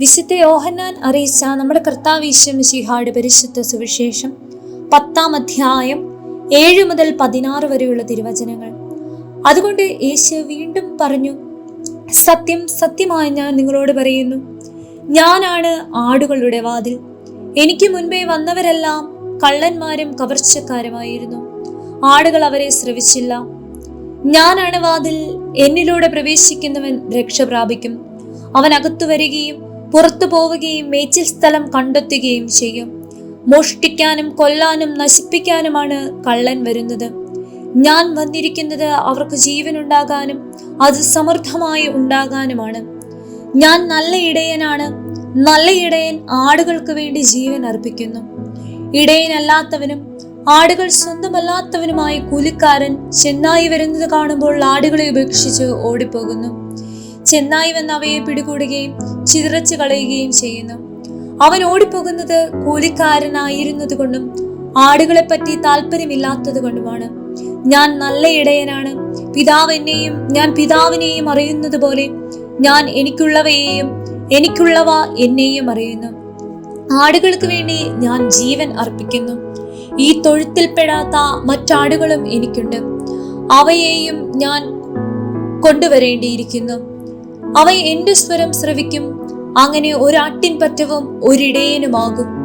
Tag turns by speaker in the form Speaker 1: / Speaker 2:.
Speaker 1: വിശുദ്ധ യോഹന്നാൻ അറിയിച്ച നമ്മുടെ കർത്താവീശ്വം ശിഹായുടെ പരിശുദ്ധ സുവിശേഷം പത്താം അധ്യായം ഏഴ് മുതൽ പതിനാറ് വരെയുള്ള തിരുവചനങ്ങൾ. അതുകൊണ്ട് യേശു വീണ്ടും പറഞ്ഞു സത്യം സത്യമായി ഞാൻ നിങ്ങളോട് പറയുന്നു ഞാനാണ് ആടുകളുടെ വാതിൽ. എനിക്ക് മുൻപേ വന്നവരെല്ലാം കള്ളന്മാരും കവർച്ചക്കാരുമായിരുന്നു. ആടുകൾ അവരെ ശ്രവിച്ചില്ല ഞാനാണ് വാതിൽ. എന്നിലൂടെ പ്രവേശിക്കുന്നവൻ രക്ഷ പ്രാപിക്കും. അവൻ അകത്തു വരികയും പുറത്തു പോവുകയും മേച്ചിൽ സ്ഥലം കണ്ടെത്തുകയും ചെയ്യും. മോഷ്ടിക്കാനും കൊല്ലാനും നശിപ്പിക്കാനുമാണ് കള്ളൻ വരുന്നത്. ഞാൻ വന്നിരിക്കുന്നത് അവർക്ക് ജീവൻ ഉണ്ടാകാനും അത് സമൃദ്ധമായി ഉണ്ടാകാനുമാണ്. ഞാൻ നല്ല ഇടയനാണ്. നല്ല ഇടയൻ ആടുകൾക്ക് വേണ്ടി ജീവൻ അർപ്പിക്കുന്നു. ഇടയനല്ലാത്തവനും ആടുകൾ സ്വന്തമല്ലാത്തവനുമായ കൂലിക്കാരൻ ചെന്നായി വരുന്നത് കാണുമ്പോൾ ആടുകളെ ഉപേക്ഷിച്ച് ഓടിപ്പോകുന്നു. ചെന്നായി വന്ന് അവയെ പിടികൂടുകയും ചിതറച്ചു കളയുകയും ചെയ്യുന്നു. അവൻ ഓടിപ്പോകുന്നത് കൂലിക്കാരനായിരുന്നത് കൊണ്ടും ആടുകളെപ്പറ്റി താല്പര്യമില്ലാത്തത് കൊണ്ടുമാണ് ഞാൻ നല്ല ഇടയനാണ്. പിതാവ് എന്നെയും ഞാൻ പിതാവിനെയും അറിയുന്നത് പോലെ ഞാൻ എനിക്കുള്ളവയെയും എനിക്കുള്ളവ എന്നെയും അറിയുന്നു. ആടുകൾക്ക് വേണ്ടി ഞാൻ ജീവൻ അർപ്പിക്കുന്നു. ഈ തൊഴുത്തിൽപ്പെടാത്ത മറ്റാടുകളും എനിക്കുണ്ട്. അവയെയും ഞാൻ കൊണ്ടുവരേണ്ടിയിരിക്കുന്നു. അവ എന്റെ സ്വരം ശ്രവിക്കും. അങ്ങനെ ഒരാട്ടിൻ പറ്റവും ഒരിടയനുമാകും